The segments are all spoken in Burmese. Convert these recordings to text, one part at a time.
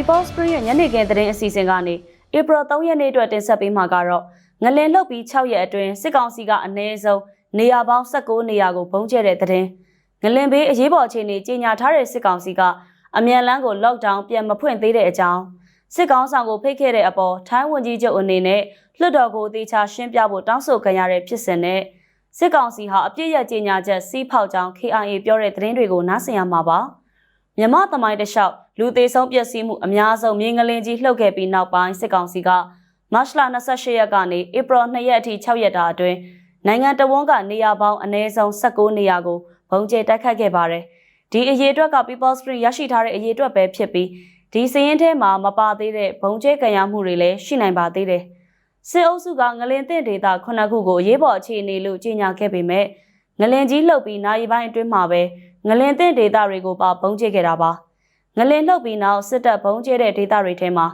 People Spring ရဲ့ညနေခင်းသတင်းအစီအစဉ်ကနေ April 3ရက်နေ့အတွက်တင်ဆက်ပေးမှာကတော့ငလင်လှုပ်ပြီး6ရက်အတွင်းစစ်ကောင်စီကအနည်းဆုံးနေရာပေါင်း19နေရာကိုပုံကျဲတဲ့သတင်းငလင်ဘေးအရေးပေါ်အခြေအနေကြီးညာထားတဲ့စစ်ကောင်စီကအမြန်လန်းကို lockdown ပြန်မဖွင့်သေးတဲ့အကြောင်းစစ်ကောင်ဆောင်ကိုဖိတ်ခဲ့တဲ့အပေါ်ထိုင်းဝန်ကြီးချုပ်အနေနဲ့လွှတ်တော်ကိုတေချာရှင်းပြဖို့တောင်းဆိုခံရတဲ့ဖြစ်စဉ်နဲ့စစ်ကောင်စီဟာအပြစ်ရကြီးညာချက်စီးဖောက်ကြောင်း KIA ပြောတဲ့သတင်းတွေကိုနားဆင်ရမှာပါ မြမသမိုင်းတလျှောက်လူသေးဆုံးပျက်စီးမှုအများဆုံးမြေငလင်ကြီးလှုပ်ခဲ့ပြီးနောက်ပိုင်းစစ်ကောင်စီကမတ်လ28ရက်ကနေဧပြီ2ရက်အထိ6ရက်တာအတွင်းနိုင်ငံတော်ဝန်ကနေရာပေါင်းအနည်းဆုံး19နေရာကိုဘုံကျဲတိုက်ခတ်ခဲ့ပါတယ်။ဒီအရေးအတွက်က People Spring ရရှိထားတဲ့အရေးအတွက်ပဲဖြစ်ပြီးဒီစည်ရင်ထဲမှာမပါသေးတဲ့ဘုံကျဲကံရမှုတွေလည်းရှိနိုင်ပါသေးတယ်။စစ်အုပ်စုကငလင်တင့်ဒေတာခုနှစ်ခုကိုအရေးပေါ်အခြေအနေလို့ကြေညာခဲ့ပေမဲ့ငလင်ကြီးလှုပ်ပြီးနိုင်ပိုင်းအတွင်းမှာပဲ ငလင်တင့်ဒေတာတွေကိုပါဘုံကျဲခဲ့တာပါ။ငလင်လှုပ်ပြီးနောက်စစ်တပ်ဘုံကျဲတဲ့ဒေတာတွေထဲမှာ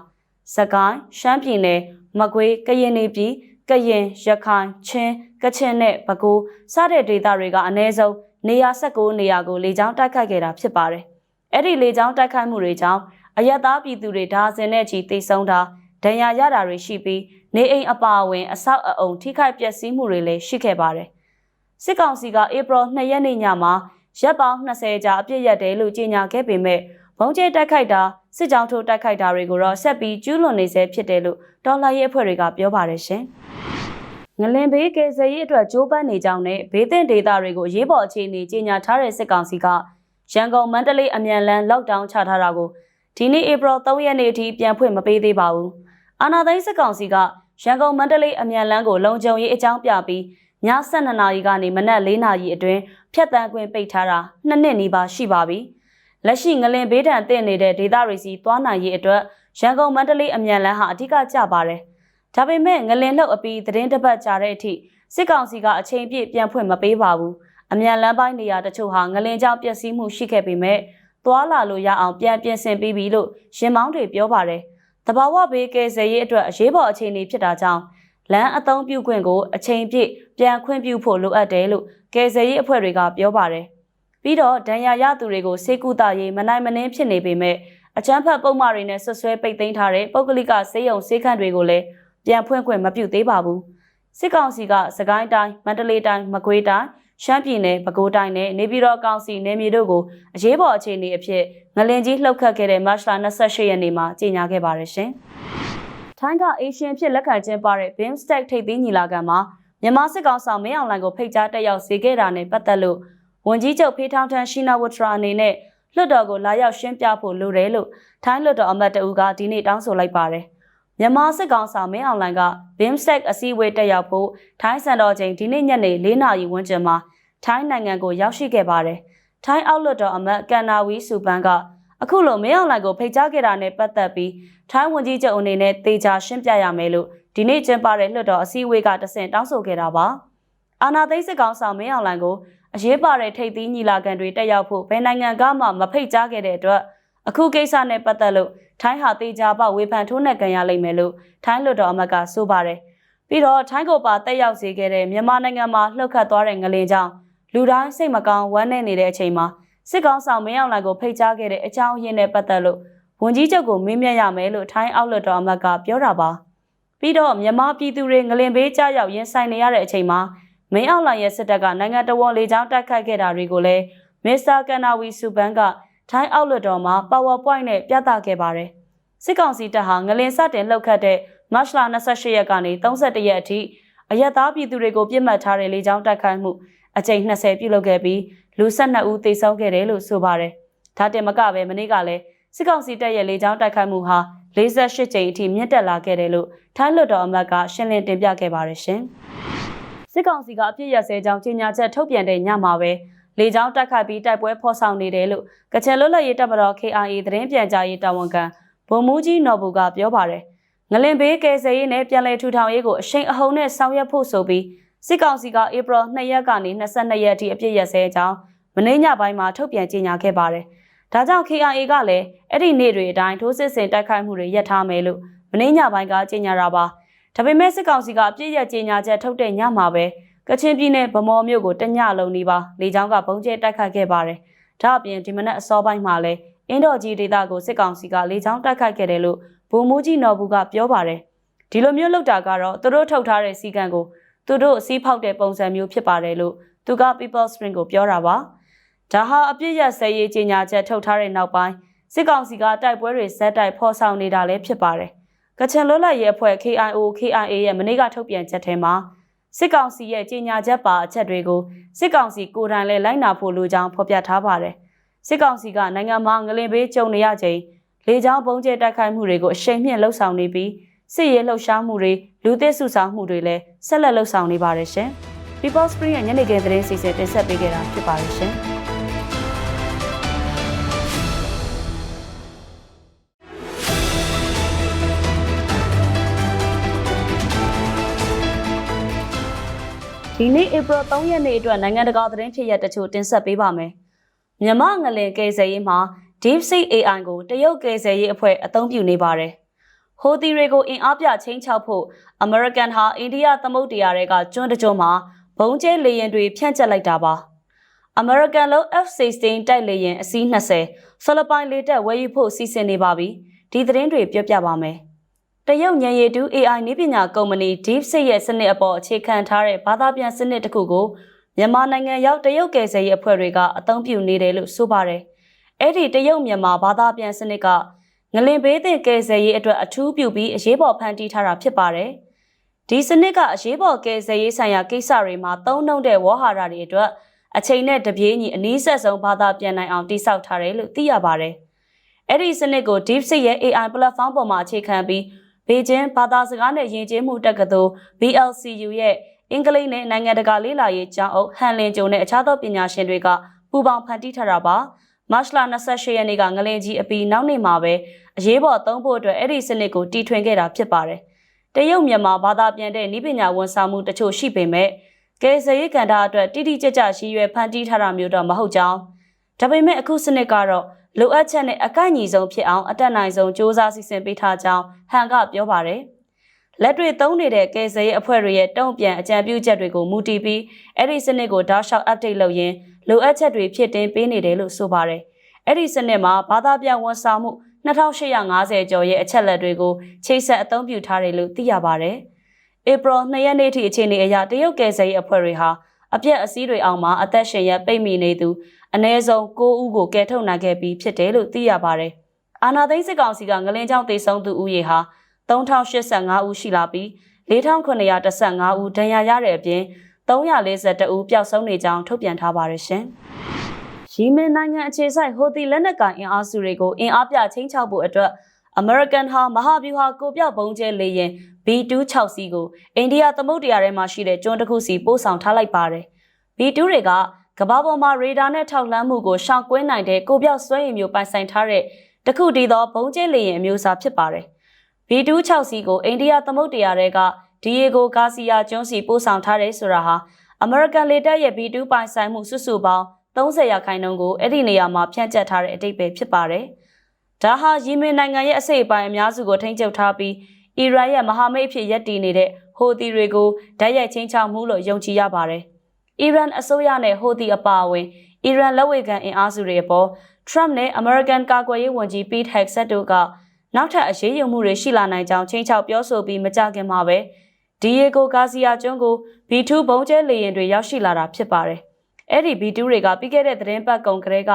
စကိုင်းရှမ်းပြည်နယ်မကွေးကရင်နေပြည်ကရင်ရခိုင်ချင်းကချင်နဲ့ပဲခူးစတဲ့ဒေသတွေကအနည်းဆုံးနေရာ16နေရာကိုလေကြောင်းတိုက်ခိုက်ခဲ့တာဖြစ်ပါတယ်။အဲ့ဒီလေကြောင်းတိုက်ခိုက်မှုတွေကြောင့်အယက်သားပြည်သူတွေဒါဇင်နဲ့ချီတိတ်ဆုံးတာဒဏ်ရာရတာတွေရှိပြီးနေအိမ်အပါအဝင် အဆောက်အအုံထိခိုက်ပျက်စီးမှုတွေလည်းရှိခဲ့ပါတယ်။စစ်ကောင်စီကဧပြီ2ရက်နေ့ညမှာ ရပ်ပေါင်း20ကြာအပြစ်ရက်တယ်လို့ကြေညာခဲ့ပေမဲ့ဘုံကျဲတိုက်ခိုက်တာစစ်ကြောင်းထိုးတိုက်ခိုက်တာတွေကိုတော့ဆက်ပြီးကျူးလွန်နေဆဲဖြစ်တယ်လို့တော်လှန်ရေးအဖွဲ့တွေကပြောပါတယ်ရှင်။ငလင်ဘေးကယ်ဆယ်ရေးအတွက်ကြိုးပမ်းနေကြောင်းနဲ့ဘေးသင့်ဒေသတွေကိုရေးပေါ်အခြေအနေကြေညာထားတဲ့စစ်ကောင်စီကရန်ကုန်မန္တလေးအမြန်လန်း lockdown ချထားတာကိုဒီနေ့ဧပြီ3ရက်နေ့အထိပြန်ဖွင့်မပေးသေးပါဘူး။အာဏာသိမ်းစစ်ကောင်စီကရန်ကုန်မန္တလေးအမြန်လန်းကိုလုံခြုံရေးအကြောင်းပြပြီး ည7:00နာရီကနေမနက်4:00နာရီအတွင်းဖျက်တမ်းခွင့်ပိတ်ထားတာနှစ်နှစ်နီးပါးရှိပါပြီ။လက်ရှိငလင်ဘေးဒဏ်တင့်နေတဲ့ဒေသတွေစီသွားနိုင်ရေးအတွက်ရန်ကုန်မန္တလေးအမြန်လန်းဟာအဓိကကျပါတယ်။ဒါပေမဲ့ငလင်လှုပ်အပြီးသတင်းတစ်ပတ်ကြာတဲ့အထိစစ်ကောင်စီကအချိန်ပြည့်ပြန်ဖွင့်မပေးပါဘူး။အမြန်လန်းပိုင်းနေရာတချို့ဟာငလင်ကြောင့်ပျက်စီးမှုရှိခဲ့ပေမဲ့သွားလာလို့ရအောင်ပြန်ပြင်ဆင်ပြီးပြီလို့ရင်မောင်းတွေပြောပါတယ်။တဘာဝဘေးကယ်ဆယ်ရေးအတွက်အရေးပေါ်အခြေအနေဖြစ်တာကြောင့် လမ်းအသုံးပြုခွင့်ကိုအချိန်ပြည့်ပြန်ခွင့်ပြုဖို့လိုအပ်တယ်လို့ကယ်ဆယ်ရေးအဖွဲ့တွေကပြောပါတယ်။ပြီးတော့ဒဏ်ရာရသူတွေကိုစေကူတာရေးမနိုင်မနှင်းဖြစ်နေပေမဲ့အချမ်းဖတ်ပုံမှန်တွေနဲ့ဆွဆွဲပိတ်သိမ်းထားတဲ့ပုဂ္ဂလိကစေယုံစေခန့်တွေကိုလည်းပြန်ဖွင့်ခွင့်မပြုသေးပါဘူး။စစ်ကောင်စီကစကိုင်းတိုင်းမန္တလေးတိုင်းမကွေးတိုင်းရှမ်းပြည်နယ်ပဲခူးတိုင်းနဲ့နေပြည်တော်ကောင်စီနယ်မြေတို့ကိုအရေးပေါ်အခြေအနေအဖြစ်ငလင်ကြီးလှုပ်ခတ်ခဲ့တဲ့မတ်လ28ရက်နေ့မှာကြေညာခဲ့ပါတယ်ရှင်။ ထိုင်းကအေရှင်ဖြစ်လက်ခံကျင်းပတဲ့ BIMSTEC ထိပ်သီးညီလာခံမှာမြန်မာစစ်ကောင်ဆောင်မင်းအောင်လှိုင်ကိုဖိတ်ကြားတက်ရောက်စေခဲ့တာနဲ့ပတ်သက်လို့ဝန်ကြီးချုပ်ဖေးထောင်းထန်ရှိနာဝထရာအနေနဲ့လွှတ်တော်ကိုလာရောက်ရှင်းပြဖို့လိုတယ်လို့ထိုင်းလွှတ်တော်အမတ်တအူးကဒီနေ့တောင်းဆိုလိုက်ပါတယ်။မြန်မာစစ်ကောင်ဆောင်မင်းအောင်လှိုင်က BIMSTEC အစည်းအဝေးတက်ရောက်ဖို့ထိုင်းစံတော်ချိန်ဒီနေ့ညနေ၄နာရီဝန်းကျင်မှာထိုင်းနိုင်ငံကိုရောက်ရှိခဲ့ပါတယ်။ထိုင်းအောက်လွှတ်တော်အမတ်ကန်နာဝီစုပန်းက အခုလိုမင်းအောင်လှိုင်ကိုဖိတ်ကြားခဲ့တာနဲ့ပတ်သက်ပြီးထိုင်းဝန်ကြီးချုပ်အနေနဲ့တေချာရှင်းပြရမယ်လို့ဒီနေ့ကျင်းပတဲ့လွှတ်တော်အစည်းအဝေးကတဆင့်တောင်းဆိုခဲ့တာပါ။အာနာသိန်းစစ်ကောင်ဆောင်မင်းအောင်လှိုင်ကိုအရေးပါတဲ့ထိပ်သီးညီလာခံတွေတက်ရောက်ဖို့ဘယ်နိုင်ငံကမှမဖိတ်ကြားခဲ့တဲ့အတွက်အခုကိစ္စနဲ့ပတ်သက်လို့ထိုင်းဟာတေချာပဝေဖန်ထိုးနှက်ကြရလိမ့်မယ်လို့ထိုင်းလွှတ်တော်အမတ်ကဆိုပါတယ်။ပြီးတော့ထိုင်းကိုပါတက်ရောက်စေခဲ့တဲ့မြန်မာနိုင်ငံမှာလှုပ်ခတ်သွားတဲ့ငလင်ကြောင့်လူတိုင်းစိတ်မကောင်းဝမ်းနည်းနေတဲ့အချိန်မှာ စစ်ကောင်ဆောင်မင်းအောင်လှိုင်ကိုဖိတ်ကြားခဲ့တဲ့အကြောင်းရင်းနဲ့ပတ်သက်လို့ဝန်ကြီးချုပ်ကိုမေးမြန်းရမယ်လို့ထိုင်းအောက်လွှတ်တော်အမတ်ကပြောတာပါပြီးတော့မြန်မာပြည်သူတွေငလင်ဘေးကြားရောက်ရင်ဆိုင်နေရတဲ့အချိန်မှာမင်းအောင်လှိုင်ရဲ့စစ်တပ်ကနိုင်ငံတော်ဝန်လေးချောင်းတိုက်ခိုက်ခဲ့တာတွေကိုလည်းမစ္စတာကန်နာဝီစုဘန်ကထိုင်းအောက်လွှတ်တော်မှာ PowerPoint နဲ့ပြသခဲ့ပါတယ်စစ်ကောင်စီတပ်ဟာငလင်စတင်လှုပ်ခတ်တဲ့မတ်လ28ရက်ကနေ31ရက်အထိအရက်သားပြည်သူတွေကိုပြစ်မှတ်ထားတဲ့လေကြောင်းတိုက်ခိုက်မှု အကြိမ်20ပြုလုပ်ခဲ့ပြီးလူ12ဦးသေဆုံးခဲ့တယ်လို့ဆိုပါတယ်။ဒါတင်မကပဲမနေ့ကလည်းစစ်ကောင်စီတပ်ရဲ့လေကြောင်းတိုက်ခိုက်မှုဟာ48ကြိမ်အထိမြင့်တက်လာခဲ့တယ်လို့ထိုင်းလွှတ်တော်အမတ်ကရှင်းလင်းတင်ပြခဲ့ပါတယ်ရှင်။စစ်ကောင်စီကအပြစ်ရစဲကြောင်းကြေညာချက်ထုတ်ပြန်တဲ့ညမှာပဲလေကြောင်းတိုက်ခိုက်ပြီးတိုက်ပွဲဖော်ဆောင်နေတယ်လို့ကချင်လွတ်လပ်ရေးတပ်မတော် KIA သတင်းပြန်ကြားရေးတာဝန်ခံဗိုလ်မှူးကြီးနော်ဘူကပြောပါတယ်။ငလင်ဘေးကယ်ဆယ်ရေးနဲ့ပြန်လည်ထူထောင်ရေးကိုအရှိန်အဟုန်နဲ့ဆောင်ရွက်ဖို့ဆိုပြီး စစ်ကောင်စီကဧပြီ2ရက်ကနေ22ရက်အထိအပြည့်ရစဲအကြောင်းမနေ့ညပိုင်းမှာထုတ်ပြန်ကြေညာခဲ့ပါတယ်။ဒါကြောင့် KIA ကလည်းအဲ့ဒီနေ့တွေအတိုင်းထိုးစစ်ဆင်တိုက်ခိုက်မှုတွေရပ်ထားမယ်လို့မနေ့ညပိုင်းကကြေညာတာပါ။ဒါပေမဲ့စစ်ကောင်စီကအပြည့်ရကြေညာချက်ထုတ်တဲ့ညမှာပဲကချင်ပြည်နယ်ဗမော်မြို့ကိုတညလုံးနေပါလေကြောင်းကဘုံကျဲတိုက်ခိုက်ခဲ့ပါတယ်။ဒါအပြင်ဒီမနက်အစောပိုင်းမှာလည်းအင်းတော်ကြီးဒေသကိုစစ်ကောင်စီကလေကြောင်းတိုက်ခိုက်ခဲ့တယ်လို့ဗိုလ်မှူးကြီးနော်ဘူးကပြောပါတယ်ဒီလိုမျိုးလုပ်တာကတော့သူတို့ထုတ်ထားတဲ့စီကံကို သူတို့အစည်းဖောက်တဲ့ပုံစံမျိုးဖြစ်ပါတယ်လို့သူက People Spring ကိုပြောတာပါဒါဟာအပြစ်ရဆဲရေးကြီးညာချက်ထုတ်ထားတဲ့နောက်ပိုင်းစစ်ကောင်စီကတိုက်ပွဲတွေဇက်တိုက်ဖော်ဆောင်နေတာလည်းဖြစ်ပါတယ်ကချင်လွတ်လပ်ရေးအဖွဲ့ KIO KIA ရဲ့မနေ့ကထုတ်ပြန်ချက်ထဲမှာစစ်ကောင်စီရဲ့ကြီးညာချက်ပါအချက်တွေကိုစစ်ကောင်စီကိုယ်တိုင်လည်းလိုက်နာဖို့လိုကြောင်းဖော်ပြထားပါတယ်စစ်ကောင်စီကနိုင်ငံမှာငလင်ဘေးကြုံနေရချိန်လေကြောင်းပုံကျဲတိုက်ခိုက်မှုတွေကိုအရှိန်မြင့်လှုပ်ဆောင်နေပြီး စစ်ရေးလှုပ်ရှားမှုတွေလူသစ်စုဆောင်မှုတွေလည်းဆက်လက်လှုပ်ဆောင်နေပါတယ်ရှင်။ People Spring ရဲ့ညနေခင်းသတင်းစီစဉ်တင်ဆက်ပေးခဲ့တာဖြစ်ပါတယ်ရှင်။။ဒီနေ့ April 3ရက်နေ့အတွက်နိုင်ငံတကာသတင်းဖြစ်ရပ်တချို့တင်ဆက်ပေးပါမယ်။မြန်မာငလင်ကယ်ဆယ်ရေးမှာ DeepSeek AI ကိုတရုတ်ကယ်ဆယ်ရေးအဖွဲ့အသုံးပြုနေပါတယ်။ ဟိုတီတွေကိုအင်အားပြချင်းချောက်ဖို့ American ဟာအိန္ဒိယသမုဒ္ဒရာတွေကကျွန်းတကျွန်းမှာဘုံကျဲလေယာဉ်တွေဖြန့်ကျက်လိုက်တာပါ။ American လုံး F-16 တိုက်လေယာဉ်အစီး20ဖိလစ်ပိုင်လေတပ်ဝယ်ယူဖို့စီစဉ်နေပါပြီ။ဒီသတင်းတွေပြောပြပါမယ်။တရုတ်ဉာဏ်ရည်တူ AI နည်းပညာကုမ္ပဏီ DeepSeek ရဲ့စနစ်အပေါ်အခြေခံထားတဲ့ဘာသာပြန်စနစ်တစ်ခုကိုမြန်မာနိုင်ငံရောက်တရုတ်ကယ်ဆယ်ရေးအဖွဲ့တွေကအသုံးပြုနေတယ်လို့ဆိုပါတယ်။အဲ့ဒီတရုတ်မြန်မာဘာသာပြန်စနစ်က ငလင်ဘေးသင့်ကယ်ဆယ်ရေးအတွက်အထူးပြုပြီးအရေးပေါ်ဖန်တီးထားတာဖြစ်ပါတယ်။ဒီစနစ်ကအရေးပေါ်ကယ်ဆယ်ရေးဆိုင်ရာကိစ္စတွေမှာသုံးနှုံတဲ့ဝေါ်ဟာရတွေအတွက်အချိန်နဲ့တပြေးညီအနည်းဆက်ဆုံးဘာသာပြန်နိုင်အောင်တိစောက်ထားတယ်လို့သိရပါတယ်။အဲ့ဒီစနစ်ကို DeepSeek ရဲ့ AI platform ပေါ်မှာအခြေခံပြီးဘေကျင်းဘာသာစကားနဲ့ယဉ်ကျေးမှုတက္ကသိုလ် BLCU ရဲ့အင်္ဂလိပ်နဲ့နိုင်ငံတကာလေ့လာရေးကျောင်းအုပ်ဟန်လင်ကျုံနဲ့အခြားသောပညာရှင်တွေကပူးပေါင်းဖန်တီးထားတာပါမတ်လ28ရက်နေ့ကငလင်ကြီးအပီနောက်နေ့မှာပဲ အရေးပေါ်သုံးဖို့အတွက်အဲ့ဒီစနစ်ကိုတီထွင်ခဲ့တာဖြစ်ပါတယ်တရုတ်မြန်မာဘာသာပြန်တဲ့ဤပညာဝန်ဆောင်မှုတချို့ရှိပေမဲ့ကယ်ဆယ်ရေးကဏ္ဍအတွက်တိတိကျကျရှိရွယ်ဖန်တီးထားတာမျိုးတော့မဟုတ်ကြောင်းဒါပေမဲ့အခုစနစ်ကတော့လိုအပ်ချက်နဲ့အကန့်အညီဆုံးဖြစ်အောင်အတက်နိုင်ဆုံးစ조사စီစဉ်ပေးထားကြောင်းဟန်ကပြောပါတယ်။လက်တွေသုံးနေတဲ့ကယ်ဆယ်ရေးအဖွဲ့တွေရဲ့တုံ့ပြန်အကြံပြုချက်တွေကိုမူတည်ပြီးအဲ့ဒီစနစ်ကိုတောက်လျှောက် update လုပ်ရင်းလိုအပ်ချက်တွေဖြစ်တင်ပေးနေတယ်လို့ဆိုပါတယ်။အဲ့ဒီစနစ်မှာဘာသာပြန်ဝန်ဆောင်မှု 2850ကျော်ရဲ့အချက်လက်တွေကိုချိတ်ဆက်အသုံးပြုထားတယ်လို့သိရပါတယ်။ April 2ရက်နေ့ထိအခြေအနေအရတရုတ်ကယ်ဆယ်ရေးအဖွဲ့တွေဟာအပြက်အစည်းတွေအောင်မှာအသက်ရှင်ရပိတ်မိနေသူအ ਨੇ ဆုံး9ဦးကိုကယ်ထုတ်နိုင်ခဲ့ပြီးဖြစ်တယ်လို့သိရပါတယ်။အာနာသိန်းစစ်ကောင်စီကငလင်းချောင်းတေဆုံးသူဦးရေဟာ3085ဦးရှိလာပြီး4915ဦးဒဏ်ရာရတဲ့အပြင်342ဦးပျောက်ဆုံးနေကြောင်းထုတ်ပြန်ထားပါတယ်ရှင်။ ရီမင်နိုင်ငံအခြေစိုက်ဟိုတီလက်နက်ကိုင်အင်အားစုတွေကိုအင်အားပြချင်းချောက်ဖို့အတွက် American ဟာမဟာဗျူဟာကိုပြောက်ပုံကျဲလေရင် B26 စီကိုအိန္ဒိယသမုဒ္ဒရာထဲမှာရှိတဲ့ကျွန်းတစ်ခုစီပို့ဆောင်ထားလိုက်ပါတယ်။ B2 တွေကကမ္ဘာပေါ်မှာရေဒါနဲ့ထောက်လှမ်းမှုကိုရှောင်ကွင်းနိုင်တဲ့ကိုပြောက်စွဲရည်မျိုးပိုင်ဆိုင်ထားတဲ့တခုတည်းသောဘုံကျဲလေရင်အမျိုးအစားဖြစ်ပါတယ်။ B26 စီကိုအိန္ဒိယသမုဒ္ဒရာထဲကဒီယေဂိုဂါစီယာကျွန်းစီပို့ဆောင်ထားတယ်ဆိုတာဟာအမေရိကန်လေတပ်ရဲ့ B2 ပိုင်ဆိုင်မှုစုစုပေါင်း 30ရာခိုင်နှုန်းကိုအဲ့ဒီနေရာမှာဖြန့်ကျက်ထားတဲ့အတိတ်ပဲဖြစ်ပါတယ်။ဒါဟာယီမင်နိုင်ငံရဲ့အစိတ်အပိုင်းအများစုကိုထိန်းချုပ်ထားပြီးအီရန်ရဲ့မဟာမိတ်အဖြစ်ရပ်တည်နေတဲ့ဟိုတီတွေကိုဓာတ်ရိုက်ချင်းချောက်မှုလို့ယုံကြည်ရပါတယ်။အီရန်အစိုးရနဲ့ဟိုတီအပါအဝင်အီရန်လက်ဝဲကန်အင်အားစုတွေအပေါ် Trump နဲ့ American ကာကွယ်ရေးဝန်ကြီး Pete Hegseth တို့ကနောက်ထပ်အရေးယူမှုတွေရှိလာနိုင်ကြောင်းချင်းချောက်ပြောဆိုပြီးမကြခင်မှာပဲဒီယေဂိုဂါစီယာကျွန်းကို B2 ဘုံကျဲလေယာဉ်တွေရောက်ရှိလာတာဖြစ်ပါတယ်။ အဲ့ဒီ B2 တွေကပြီးခဲ့တဲ့သတင်းပတ်ကုန်ကလေးက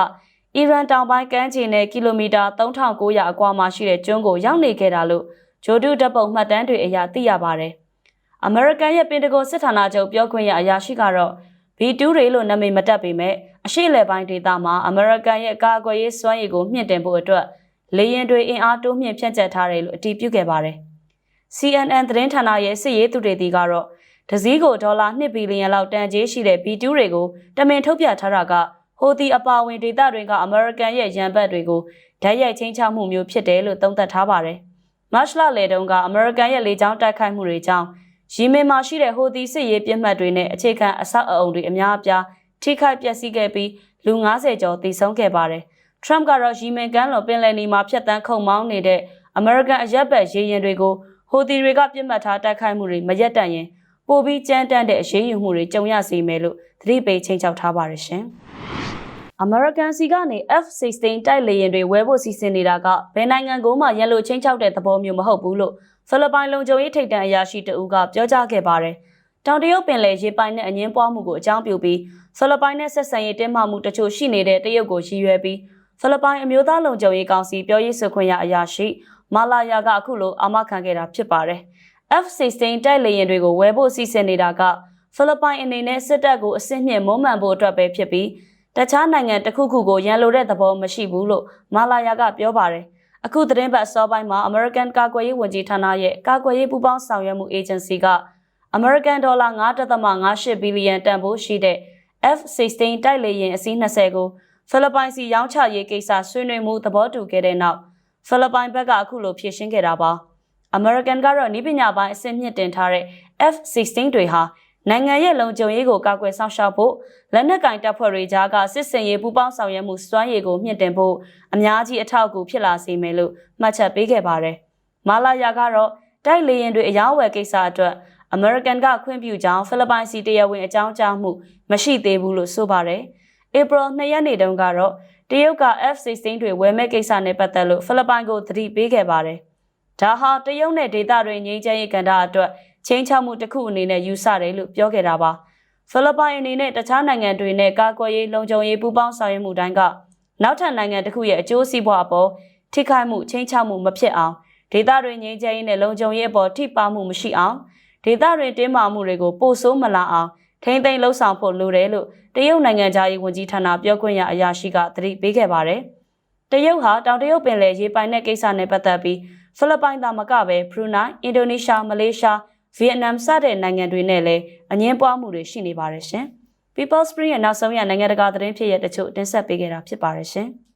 အီရန်တောင်ပိုင်းကမ်းခြေနဲ့ကီလိုမီတာ3900အကွာမှာရှိတဲ့ကျွန်းကိုရောက်နေခဲ့တာလို့ဂျိုဒူဓာတ်ပုံမှတ်တမ်းတွေအရသိရပါတယ်။ American ရဲ့ပင်တဂွန်စစ်ဌာနချုပ်ပြောခွင့်ရအရာရှိကတော့ B2 တွေလို့နာမည်မတက်ပေမဲ့အရှိလယ်ပိုင်းဒေသမှာ American ရဲ့ကာကွယ်ရေးစွမ်းရည်ကိုမြင့်တင်ဖို့အတွက်လေယာဉ်တွေအင်အားတိုးမြင့်ဖြန့်ကျက်ထားတယ်လို့အတည်ပြုခဲ့ပါတယ်။ CNN သတင်းဌာနရဲ့စစ်ရေးသူတွေတီကတော့ ဒစည်းကိုဒေါ်လာ2ဘီလီယံလောက်တန်ကြေးရှိတဲ့ B2 တွေကိုတမင်ထုတ်ပြထားတာကဟိုတီအပါဝင်ဒေသတွေကအမေရိကန်ရဲ့ရန်ဘတ်တွေကိုဓာတ်ရိုက်ချင်းချမှုမျိုးဖြစ်တယ်လို့သုံးသပ်ထားပါတယ်။မတ်လလေတုန်းကအမေရိကန်ရဲ့လေကြောင်းတိုက်ခိုက်မှုတွေကြောင့်ရီမင်မှာရှိတဲ့ဟိုတီစစ်ရေးပြစ်မှတ်တွေနဲ့အခြေခံအဆောက်အအုံတွေအများအပြားထိခိုက်ပျက်စီးခဲ့ပြီးလူ90ကျော်သေဆုံးခဲ့ပါတယ်။ Trump ကတော့ရီမင်ကန်လွန်ပင်လယ်နီမှာဖျက်ဆီးခုံမောင်းနေတဲ့အမေရိကန်အရက်ဘတ်ရေရင်တွေကိုဟိုတီတွေကပြစ်မှတ်ထားတိုက်ခိုက်မှုတွေမရက်တန့်ရင် ပိုပြီးကြမ်းတမ်းတဲ့အရေးယူမှုတွေကြုံရစေမယ်လို့သတိပေးချိန်ချောက်ထားပါတယ်ရှင်။ American စီကနေ F-16 တိုက်လေယာဉ်တွေဝယ်ဖို့စီစဉ်နေတာကဘယ်နိုင်ငံကိုမှရန်လိုချင်းချောက်တဲ့သဘောမျိုးမဟုတ်ဘူးလို့ဖိလစ်ပိုင်လုံခြုံရေးထိပ်တန်းအရာရှိတဦးကပြောကြားခဲ့ပါတယ်။တောင်တရုတ်ပင်လယ်ရေပိုင်နဲ့အငင်းပွားမှုကိုအကြောင်းပြုပြီးဖိလစ်ပိုင်နဲ့ဆက်ဆံရေးတင်းမာမှုတချို့ရှိနေတဲ့တရုတ်ကိုရည်ရွယ်ပြီးဖိလစ်ပိုင်အမျိုးသားလုံခြုံရေးကောင်စီပြောရေးဆိုခွင့်ရအရာရှိမာလာယာကအခုလိုအာမခံခဲ့တာဖြစ်ပါတယ်။ F-16 တိုက်လေယာဉ်တွေကိုဝယ်ဖို့စီစဉ်နေတာကဖိလစ်ပိုင်အနေနဲ့စစ်တပ်ကိုအစစ်မြင့်မုံမှန်ဖို့အတွက်ပဲဖြစ်ပြီးတခြားနိုင်ငံတစ်ခုခုကိုရန်လိုတဲ့သဘောမရှိဘူးလို့မာလာယာကပြောပါတယ်။အခုသတင်းပတ်စောပိုင်းမှာ American ကာကွယ်ရေးဝန်ကြီးဌာနရဲ့ကာကွယ်ရေးပူးပေါင်းဆောင်ရွက်မှု agency က American ဒေါ်လာ9.58ဘီလီယံတန်ဖိုးရှိတဲ့ F-16 တိုက်လေယာဉ်အစီး20ကိုဖိလစ်ပိုင်စီရောင်းချရေးကိစ္စဆွေးနွေးမှုသဘောတူခဲ့တဲ့နောက်ဖိလစ်ပိုင်ဘက်ကအခုလိုဖြေရှင်းခဲ့တာပါ။ American ကတော့ဤပညာပိုင်းအဆင့်မြင့်တင်ထားတဲ့ F-16 တွေဟာနိုင်ငံရဲ့လုံခြုံရေးကိုကာကွယ်ဆောင်ရှောက်ဖို့လက်နက်ကင်တပ်ဖွဲ့တွေကြားကစစ်စင်ရေးပူးပေါင်းဆောင်ရွက်မှုစွမ်းရည်ကိုမြင့်တင်ဖို့အများကြီးအထောက်အကူဖြစ်လာစေမယ်လို့မှတ်ချက်ပေးခဲ့ပါတယ်။မာလာယာကတော့တိုက်လေရင်တွေအယောင်းဝယ်ကိစ္စအတွက် American ကခွင့်ပြုကြောင်းဖိလစ်ပိုင်စီတရားဝင်အကြောင်းကြားမှုမရှိသေးဘူးလို့ဆိုပါတယ်။ April 2ရက်နေ့တုန်းကတော့တရုတ်က F-16 တွေဝယ်မဲ့ကိစ္စနဲ့ပတ်သက်လို့ဖိလစ်ပိုင်ကိုသတိပေးခဲ့ပါတယ်။ ဒါဟာတရုတ်နဲ့ဒေသတွေငြိမ်းချမ်းရေးကဏ္ဍအတွက်ချင်းချောက်မှုတစ်ခုအနေနဲ့ယူဆတယ်လို့ပြောခဲ့တာပါဖိလစ်ပိုင်အနေနဲ့တခြားနိုင်ငံတွေနဲ့ကာကွယ်ရေးလုံခြုံရေးပူးပေါင်းဆောင်ရွက်မှုတိုင်းကနောက်ထပ်နိုင်ငံတစ်ခုရဲ့အကျိုးစီးပွားအပေါ်ထိခိုက်မှုချင်းချောက်မှုမဖြစ်အောင်ဒေသတွေငြိမ်းချမ်းရေးနဲ့လုံခြုံရေးအပေါ်ထိပါမှုမရှိအောင်ဒေသတွေတင်းမာမှုတွေကိုပို့ဆိုးမလာအောင်ထိမ့်သိမ်းလှုပ်ဆောင်ဖို့လိုတယ်လို့တရုတ်နိုင်ငံသားရေးဝန်ကြီးဌာနပြောခွင့်ရအရာရှိကသတိပေးခဲ့ပါတယ်တရုတ်ဟာတောင်တရုတ်ပင်လယ်ရေပိုင်တဲ့ကိစ္စနဲ့ပတ်သက်ပြီး ဖိလစ်ပိုင်သာမကပဲဘရူနိုင်းအင်ဒိုနီးရှားမလေးရှားဗီယက်နမ်စတဲ့နိုင်ငံတွေနဲ့လည်းအငင်းပွားမှုတွေရှိနေပါတယ်ရှင်။ People Spring ရဲ့နောက်ဆုံးရနိုင်ငံတကာသတင်းဖြစ်ရတဲ့တချို့တင်ဆက်ပေးခဲ့တာဖြစ်ပါတယ်ရှင်။